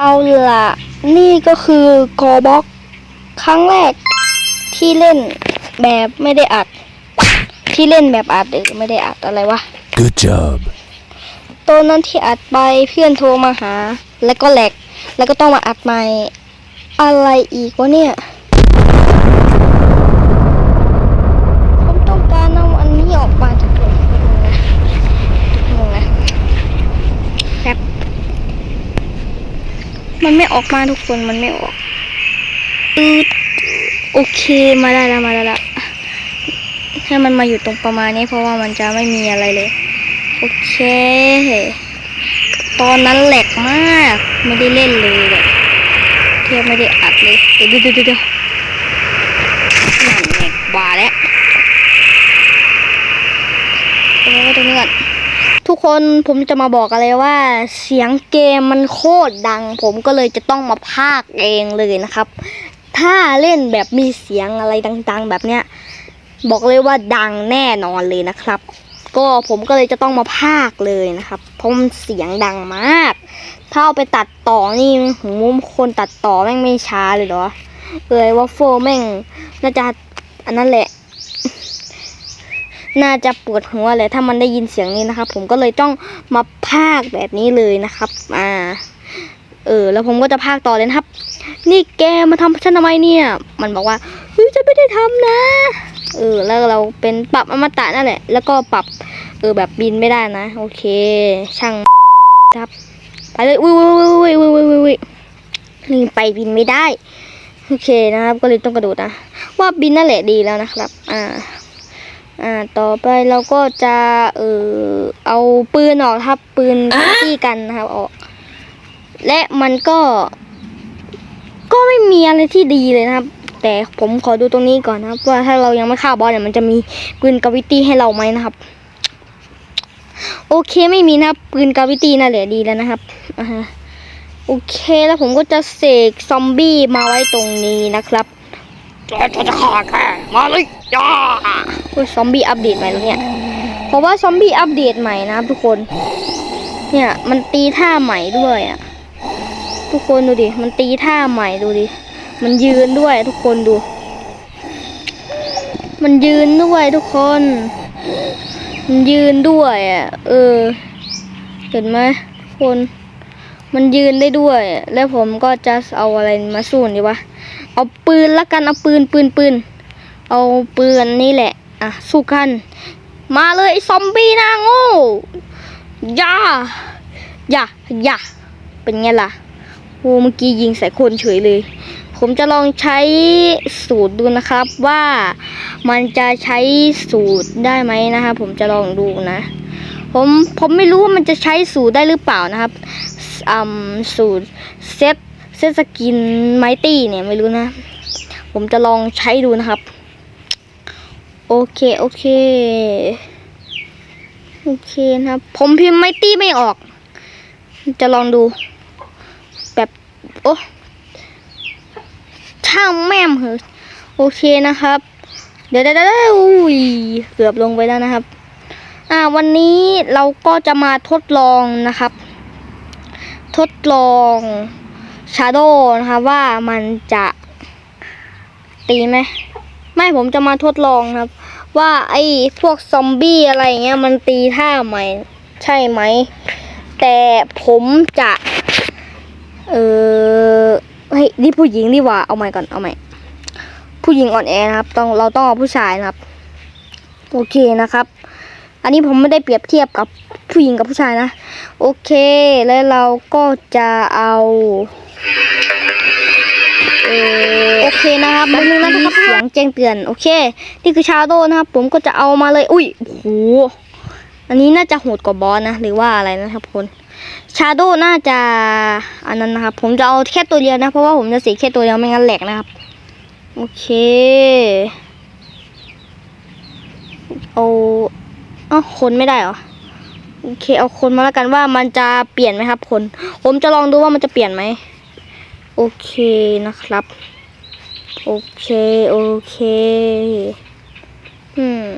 เอาล่ะ นี่ก็คือกอบล็อกครั้งแรกที่เล่นแบบไม่ได้อัด ที่เล่นแบบอัดหรือไม่ได้อัดอะไรวะ Good job. ตอนนั้นที่อัดไปเพื่อนโทรมาหา แล้วก็แหลก แล้วก็ต้องมาอัดใหม่ อะไรอีกวะเนี่ย ผมต้องการเอาอันนี้ออกมาจากตัวนึงนะนึงนะแป๊บ มันไม่ออกมาทุกคนมันไม่ออกอืดโอเคมาได้แล้วมาได้แล้วให้มันมาอยู่ตรงประมาณนี้เพราะว่ามันจะไม่มีอะไรเลย โอเค ตอนนั้นแหลกมาก ไม่ได้เล่นเลยแบบเทียบไม่ได้อัดเลยเดี๋ยวเดี๋ยวเดี๋ยวนั่นแหลกบาแล้วเอาไว้ตรงนี้ก่อน ทุกคนผมจะมาบอกอะไรว่า เสียงเกมมันโคตรดัง ผมก็เลยจะต้องมาพากเองเลยนะครับ ถ้าเล่นแบบมีเสียงอะไรดัง ๆ แบบเนี้ยบอกเลยว่าดังแน่นอนเลยนะครับ ก็ผมก็เลยจะต้องมาพากเลยนะครับเพราะมันเสียงดังมากถ้าเอาไปตัดต่อนี่หูคนตัดต่อแม่งไม่ช้าเลยเหรอเลยว่าโฟแม่งน่าจะอันนั้นแหละ น่าจะปวดหัวเลยถ้ามันได้ยินเสียงนี้นะครับ ผมก็เลยต้องมาพากแบบนี้เลยนะครับอ่าเออแล้วผมก็จะพากต่อเลยนะครับ นี่แกมาทำฉันทำไมเนี่ย มันบอกว่าเฮ้ยฉันไม่ได้ทำนะเออแล้วเราเป็นปรับอมตะนั่นแหละ แล้วก็ปรับเออแบบบินไม่ได้นะ โอเค ช่างครับไปเลยอุ้ยอุ้ยอุ้ยอุ้ยอุ้ยอุ้ยอุ้ยนี่ไปบินไม่ได้ โอเคนะครับ ก็เลยต้องกระโดดนะ ว่าบินนั่นแหละดีแล้วนะครับ อ่า อ่าต่อไปเราก็จะเออเอาปืนออกครับปืนที่กันนะครับออก และมันก็ ก็ไม่มีอะไรที่ดีเลยนะครับ แต่ผมขอดูตรงนี้ก่อนนะครับว่าถ้าเรายังไม่ฆ่าบอสเนี่ยมันจะมีปืนกาวิตี้ให้เราไหมนะครับ โอเคไม่มีนะครับปืนกาวิตี้นั่นแหละดีแล้วนะครับอ่าฮะโอเคแล้วผมก็จะเสกซอมบี้มาไว้ตรงนี้นะครับแกจะฆ่าแกมาเลยย่าโอ้ย ซอมบี้อัปเดตใหม่แล้วเนี่ย เพราะว่าซอมบี้อัปเดตใหม่นะครับทุกคน เนี่ยมันตีท่าใหม่ด้วยอะ ทุกคนดูดิ มันตีท่าใหม่ดูดิ มันยืนด้วยทุกคนดู มันยืนด้วยทุกคน มันยืนด้วยอะ เออ เห็นไหมทุกคน มันยืนได้ด้วย แล้วผมก็จะเอาอะไรมาสู้ดีวะ เอาปืนละกัน เอาปืนปืนปืน เอาปืนนี่แหละ อะสู้กัน มาเลยซอมบี้หนาโง่ย่าย่าย่าเป็นไงล่ะโอ้เมื่อกี้ยิงใส่คนเฉยเลย ผมจะลองใช้สูตรดูนะครับว่ามันจะใช้สูตรได้ไหมนะครับผมจะลองดูนะ ผมผมไม่รู้ว่ามันจะใช้สูตรได้หรือเปล่านะครับอืมสูตรเซตเซตสกินไมตี้เนี่ยไม่รู้นะ ผมจะลองใช้ดูนะครับ โอเค โอเค โอเคนะครับ ผมพิมพ์ไม่ตี้ไม่ออก จะลองดู แบบ โอ้ช่างแม่มเหอะโอเคนะครับ เดี๋ยวเดี๋ยวเดี๋ยวอุ้ยเกือบลงไปแล้วนะครับ อ่า วันนี้เราก็จะมาทดลองนะครับ ทดลองชาโดนะครับว่ามันจะตีไหม ไม่ผมจะมาทดลองครับ ว่าไอ้พวกซอมบี้อะไรเงี้ยมันตีท่าใหม่ ใช่ไหม แต่ผมจะ เออเฮ้ยนี่ผู้หญิงดีกว่าเอาใหม่ก่อนเอาใหม่ผู้หญิงอ่อนแอนะครับ ต้องเราต้องเอาผู้ชายนะครับ โอเคนะครับ อันนี้ผมไม่ได้เปรียบเทียบกับผู้หญิงกับผู้ชายนะ โอเคแล้วเราก็จะเอา เออโอเคนะครับแป๊บนึงนะครับเสียงแจ้งเตือนโอเค นี่คือชาโดนะครับผมก็จะเอามาเลย อุ้ยโอ้โหอันนี้น่าจะโหดกว่าบอสนะ หรือว่าอะไรนะครับคนชาโดน่าจะอันนั้นนะครับ ผมจะเอาแค่ตัวเดียวนะ เพราะว่าผมจะเสียแค่ตัวเดียวไม่งั้นแหลกนะครับ โอเคเอาเอ้าคนไม่ได้เหรอโอเคเอาคนมาแล้วกันว่ามันจะเปลี่ยนไหมครับ คน ผมจะลองดูว่ามันจะเปลี่ยนไหม โอเคนะครับ โอเค โอเค อืม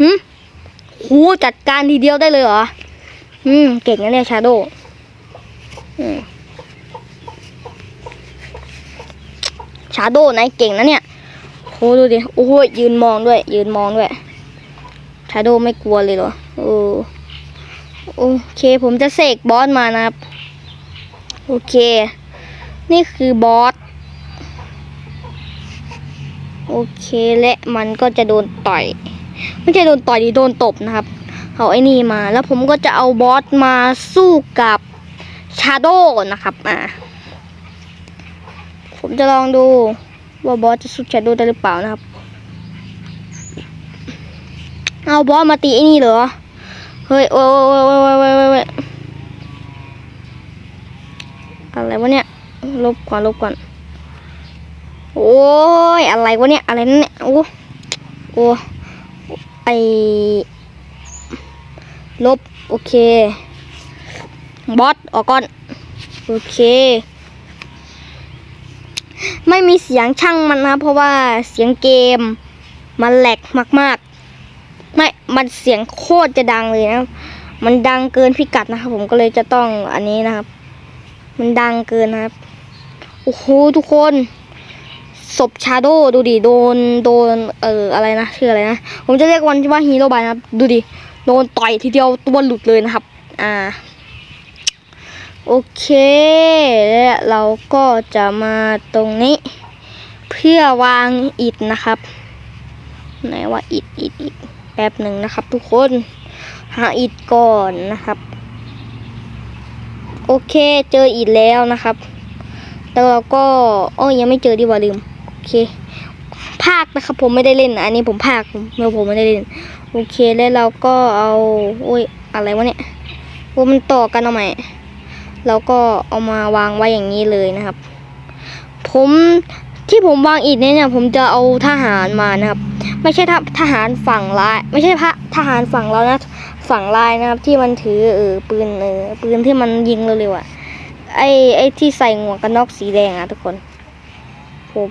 หืมโหจัดการทีเดียวได้เลยเหรอ อืม เก่งนะเนี่ยชาโดชาโดนายเก่งนะเนี่ยโหดูดิ โอ้ยยืนมองด้วย ยืนมองด้วย ชาโดไม่กลัวเลยเหรอ โอ้โอเค ผมจะเสกบอสมานะครับ โอเค นี่คือบอส โอเคและมันก็จะโดนต่อย ไม่ใช่โดนต่อยดิโดนตบนะครับ เอาไอ้นี่มา แล้วผมก็จะเอาบอสมาสู้กับชาโดนะครับ อ่า ผมจะลองดูว่าบอสจะสู้ชาโดได้หรือเปล่านะครับ เอาบอสมาตีไอ้นี่เหรอ เฮ้ย โอ้ยโอ้ยโอ้ยโอ้ยโอ้ย อะไรวะเนี่ย ลบก่อนลบก่อน โอ้ยอะไรวะเนี่ย อะไรนั่นเนี่ย โอ้โอ้ไอลบ โอเค บอสออกก่อน โอเค ไม่มีเสียงช่างมันนะ เพราะว่าเสียงเกม มันแหลกมาก ๆ ไม่ มันเสียงโคตรจะดังเลยนะ มันดังเกินพิกัดนะครับ ผมก็เลยจะต้องอันนี้นะครับ มันดังเกินนะครับ โอ้โหทุกคนศพชาโดดูดิโดนโดนเอ่ออะไรนะชื่ออะไรนะผมจะเรียกวันว่าฮีโร่บายนะครับ ดูดิโดนต่อยทีเดียวตัวหลุดเลยนะครับ อ่า โอเคและเราก็จะมาตรงนี้ เพื่อวางอิฐนะครับไหนว่าอิฐอิฐอิฐแป๊บหนึ่งนะครับ ทุกคนหาอิฐก่อนนะครับ โอเคเจออิฐแล้วนะครับ แล้วเราก็โอ้ยยังไม่เจอดีกว่าลืม โอเค ภาคนะครับ ผมไม่ได้เล่นอันนี้ผมภาคผมเมื่อผมไม่ได้เล่น โอเคแล้วเราก็เอาโอ้ยอะไรวะเนี่ยโอ้มันต่อกันเอาใหม่เราก็เอามาวางไว้อย่างนี้เลยนะครับ ผมที่ผมวางอิฐเนี่ย ผมจะเอาทหารมานะครับ ไม่ใช่ทหทหารฝั่งลายไม่ใช่พระทหารฝั่งเรานะ ฝั่งลายนะครับ ที่มันถือเออปืนเออปืนที่มันยิงเร็วๆอะไอไอที่ใส่หมวกกันน็อกสีแดงอะทุกคน ผม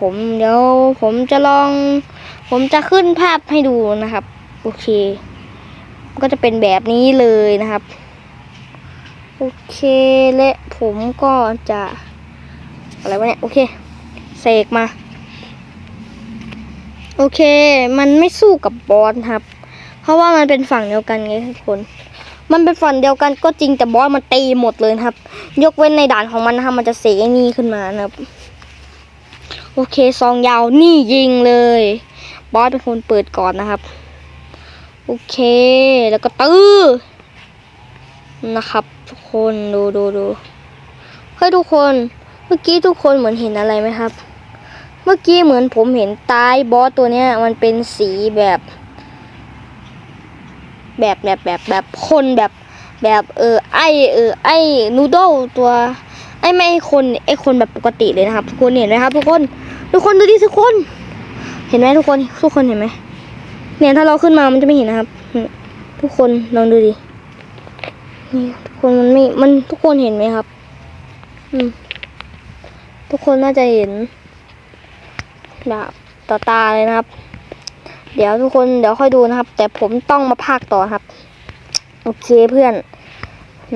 ผมเดี๋ยวผมจะลอง ผมจะขึ้นภาพให้ดูนะครับ โอเค ก็จะเป็นแบบนี้เลยนะครับ โอเคและผมก็จะอะไรวะเนี่ยโอเคเสกมา โอเค มันไม่สู้กับบอสครับ ราะว่ามันเป็นฝั่งเดียวกันไงทุกคน มันเป็นฝั่งเดียวกันก็จริงแต่บอสมันตีหมดเลยครับ ยกเว้นในด่านของมันนะครับมันจะเสกไอ้นี่ขึ้นมานะครับ โอเคซองยาวนี่ยิงเลย บอสเป็นคนเปิดก่อนนะครับ โอเค แล้วก็ตื้อนะครับ ทุกคนดูดูดูเฮ้ยทุกคนเมื่อกี้ทุกคนเหมือนเห็นอะไรไหมครับ เมื่อกี้เหมือนผมเห็นใต้บอสตัวเนี้ยมันเป็นสีแบบ แบบแบบแบบแบบคนแบบแบบเออไอเออไอนูโดลตัวไอไม่ไอคนไอคนแบบปกติเลยนะครับทุกคนเห็นไหมครับ ทุกคนทุกคนดูดิทุกคน เห็นไหมทุกคนทุกคนเห็นไหมเนี่ยถ้าเราขึ้นมามันจะไม่เห็นนะครับ ทุกคนลองดูดินี่ทุกคนมันไม่มันทุกคนเห็นไหมครับ อืมทุกคนน่าจะเห็นแบบต่อตาเลยนะครับ เดี๋ยวทุกคนเดี๋ยวค่อยดูนะครับ แต่ผมต้องมาพากย์ต่อครับ โอเคเพื่อน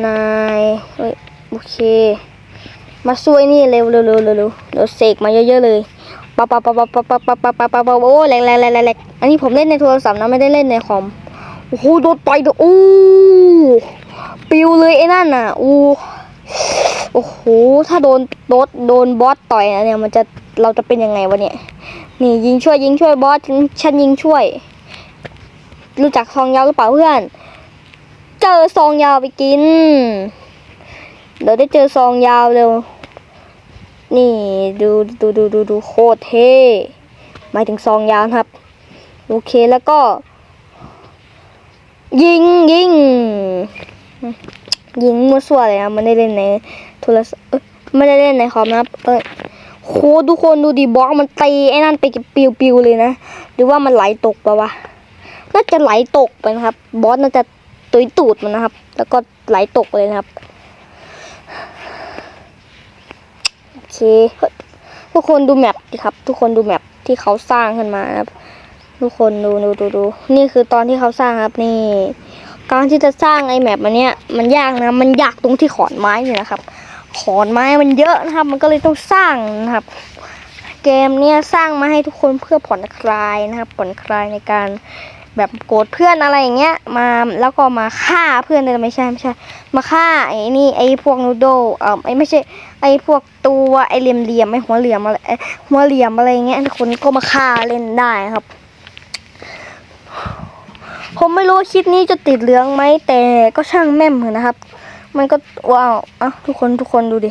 นายเอ้ยโอเค มาช่วยนี่เร็วเร็วเร็วเร็วเร็วเสกมาเยอะๆเลยปะปะปะปะปะปะปะปะปะปะปะโอ้แหลกแหลกแหลกแหลกแหลกอันนี้ผมเล่นในโทรศัพท์นะไม่ได้เล่นในคอมโอ้โหโดนต่อยโดนอู้ปิวเลยไอ้นั่นน่ะอู้โอ้โหถ้าโดนโดนโดนบอสต่อยนะเนี่ยมันจะเราจะเป็นยังไงวะเนี่ย นี่ยิงช่วยยิงช่วยบอสฉันยิงช่วย รู้จักซองยาวหรือเปล่าเพื่อน เจอซองยาวไปกิน เดี๋ยวได้เจอซองยาวเร็ว นี่ดูดูดูดูดูโคตรเท่หมายถึงซองยาวครับ โอเคแล้วก็ ยิงยิงยิงมั่วซั่วเลยนะไม่ได้เล่นในโทรศัพท์ไม่ได้เล่นในคอมนะครับ เอ้ย โหทุกคนดูดิบล็อกมันตีไอ้นั่นไปปิวปิวๆเลยนะหรือว่ามันไหลตกปะวะน่าจะไหลตกไปนะครับ บอสน่าจะตุยตูดมันนะครับ แล้วก็ไหลตกเลยนะครับโอเคทุกคนดูแมปดิครับ ทุกคนดูแมปที่เขาสร้างขึ้นมานะครับ ทุกคนดูดูดูดูนี่คือตอนที่เขาสร้างครับนี่การที่จะสร้างไอ้แมปมันเนี้ยมันยากนะมันยากตรงที่ขอนไม้นี่นะครับ ขอนไม้มันเยอะนะครับ มันก็เลยต้องสร้างนะครับ เกมเนี้ยสร้างมาให้ทุกคนเพื่อผ่อนคลายนะครับ ผ่อนคลายในการแบบโกรธเพื่อนอะไรอย่างเงี้ย มาแล้วก็มาฆ่าเพื่อนเลยไม่ใช่ไม่ใช่ มาฆ่าไอ้นี่ไอ้พวกนูโดเอ่อไอ้ไม่ใช่ไอ้พวกตัวไอ้เหลี่ยมเหลี่ยมไอ้หัวเหลี่ยมอะไรไอ้หัวเหลี่ยมอะไรเงี้ยทุกคนก็มาฆ่าเล่นได้ครับ ผมไม่รู้คลิปนี้จะติดเหลืองไหมแต่ก็ช่างแม่มเถอะนะครับ มันก็ว้าวอะทุกคนทุกคนดูดิ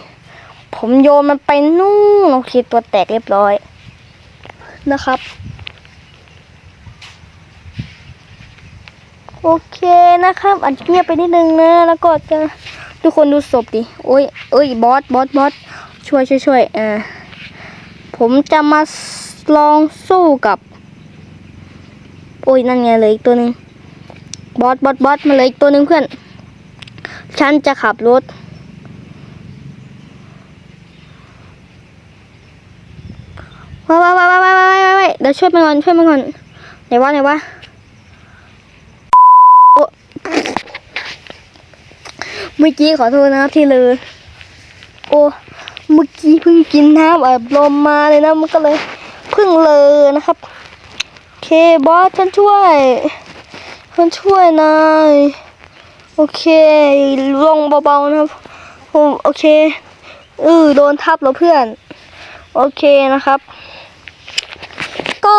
ผมโยนมันไปนู่นโอเคตัวแตกเรียบร้อยนะครับ โอเคนะครับอาจจะเงียบไปนิดนึงนะ แล้วก็จะทุกคนดูศพดิโอ้ยเอ้ยบอสบอสบอสช่วยช่วยช่วยอ่าผมจะมาลองสู้กับ โอ้ยนั่นไงเลยอีกตัวหนึ่งบอสบอสบอสมาเลยอีกตัวหนึ่งเพื่อน ฉันจะขับรถ ว้ายว้ายว้ายว้ายว้ายว้าว้เดี๋ยวช่วยมันก่อนช่วยมันก่อนไหนวะไหนวะโอ้เมื่อกี้ขอโทษนะครับที่เลยโอ้เมื่อกี้เพิ่งกินน้ำอัดลมมาเลยนะมันก็เลยเพิ่งเลยนะครับเคบอสฉันช่วยฉันช่วยนาย โอเคลงเบาๆนะครับผมโอเคเออโดนทับแล้วเพื่อน โอเคนะครับ ก็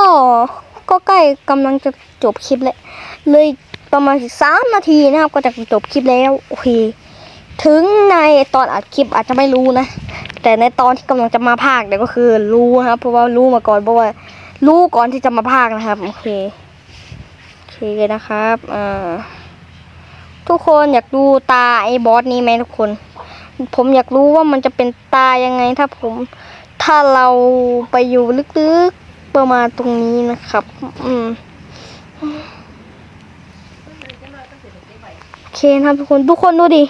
ก็ใกล้กำลังจะจบคลิปแล้วเลยประมาณสิสามนาทีนะครับ ก็จะจบคลิปแล้วโอเค ถึงในตอนอัดคลิปอาจจะไม่รู้นะแต่ในตอนที่กำลังจะมาพาคเนี่ยก็คือรู้นะครับ เพราะว่ารู้มาก่อนเพราะว่ารู้ก่อนที่จะมาพากันะครับ โอเคโอเคนะครับอ่า ทุกคนอยากดูตาไอ้บอสนี้ไหมทุกคน ผมอยากรู้ว่ามันจะเป็นตายังไงถ้าผม ถ้าเราไปอยู่ลึกๆประมาณตรงนี้นะครับ อืมโอเคนะครับทุกคนทุกคนดูดิ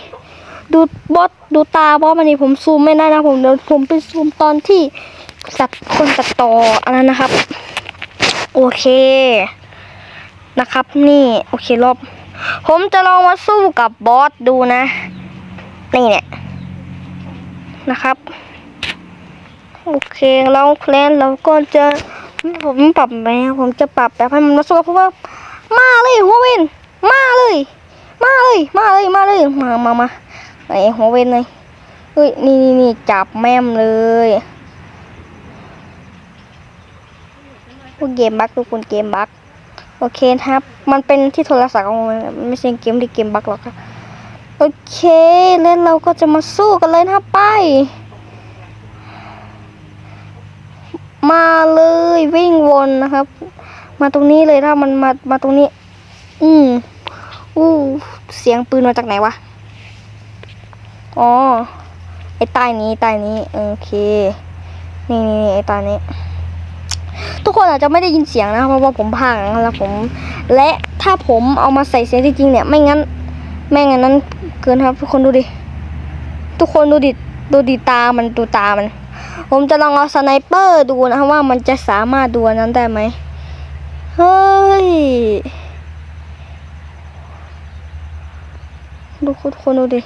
ดูบอสดูตาบอสมันนี่ผมซูมไม่ได้นะผมเดี๋ยวผมไปซูมตอนที่สัตว์คนตัดต่ออันนั้นนะครับ โอเคนะครับ นี่ โอเครอบ ผมจะลองมาสู้กับบอสดูนะ นี่เนี่ยนะครับ โอเคแล้วแคลนเราก็จะผมปรับไหมผมจะปรับแบบให้มันมาสู้เพราะว่า มาเลยหัวเวนมาเลย มาเลย มาเลย มาเลย มามามาไอหัวเวนเลยเฮ้ยนี่นี่นี่จับแม่มเลยพวกเกมบักทุกคนเกมบัก โอเคครับ มันเป็นที่โทรศัพท์ของมันไม่ใช่เกมที่เกมบักหรอกครับโอเคแล้วเราก็จะมาสู้กันเลยนะครับไป มาเลยวิ่งวนนะครับ มาตรงนี้เลยถ้ามันมามาตรงนี้ อืมอู้เสียงปืนมาจากไหนวะอ๋อไอ้ใต้นี้ใต้นี้โอเค นี่นี่นี่ไอ้ใต้นี้ ทุกคนอาจจะไม่ได้ยินเสียงนะเพราะว่าผมพากย์นะแล้วผม และถ้าผมเอามาใส่เสียงจริงๆเนี่ย ไม่งั้น ไม่งั้นนั้นเกินครับ ทุกคนดูดิ ทุกคนดูดิดูดิตามันดูตามัน ผมจะลองเอาสไนเปอร์ดูนะว่ามันจะสามารถดูนนั้นได้ไหมเฮ้ยดูคุณคนดูดิ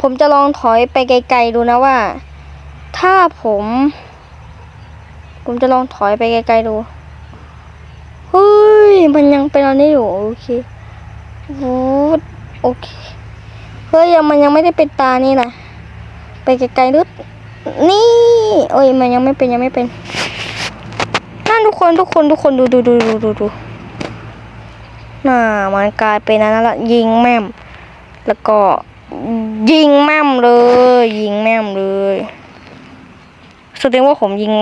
ผมจะลองถอยไปไกลๆดูนะว่า ถ้าผม ผมจะลองถอยไปไกลๆดู เฮ้ย มันยังเป็นอันนี้อยู่ โอเควูดโอเค เฮ้ยยังมันยังไม่ได้เป็นตานี่นะไปไกลๆลึกนี่ โอ้ย มันยังไม่เป็นยังไม่เป็น นั่นทุกคนทุกคนทุกคนดูดูดูดูดูดูน่ามันกลายเป็นอันนั้นละยิงแม่ม แล้วก็ยิงแม่มเลย ยิงแม่มเลยแสดงว่าผมยิง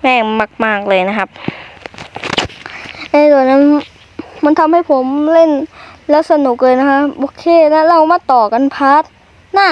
แม่งมาก ๆ เลยนะครับไอ้ตัวนั้นมันทำให้ผมเล่นแล้วสนุกเลยนะคะโอเคแล้วเรามาต่อกันพาร์ทหน้า